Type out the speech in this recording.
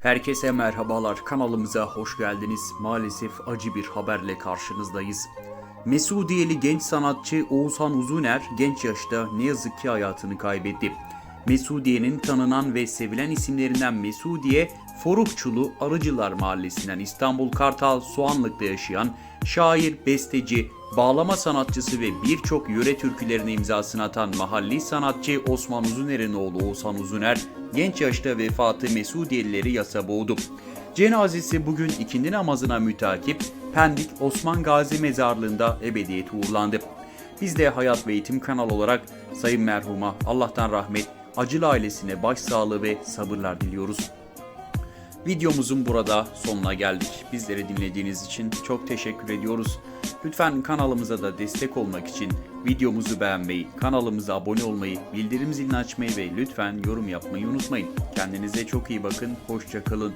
Herkese merhabalar. Kanalımıza hoş geldiniz. Maalesef acı bir haberle karşınızdayız. Mesudiyeli genç sanatçı Oğuzhan Uzuner genç yaşta ne yazık ki hayatını kaybetti. Mesudiye'nin tanınan ve sevilen isimlerinden Mesudiye, Forukçulu Arıcılar Mahallesi'nden İstanbul Kartal Soğanlık'ta yaşayan şair, besteci, bağlama sanatçısı ve birçok yöre türkülerine imzasını atan mahalli sanatçı Osman Uzuner'in oğlu Oğuzhan Uzuner, genç yaşta vefatı Mesudiyelileri yasa boğdu. Cenazesi bugün ikindi namazına mütakip Pendik Osman Gazi Mezarlığı'nda ebediyete uğurlandı. Biz de Hayat ve Eğitim kanal olarak Sayın merhuma Allah'tan rahmet, acılı ailesine başsağlığı ve sabırlar diliyoruz. Videomuzun burada sonuna geldik. Bizleri dinlediğiniz için çok teşekkür ediyoruz. Lütfen kanalımıza da destek olmak için videomuzu beğenmeyi, kanalımıza abone olmayı, bildirim zilini açmayı ve lütfen yorum yapmayı unutmayın. Kendinize çok iyi bakın, hoşçakalın.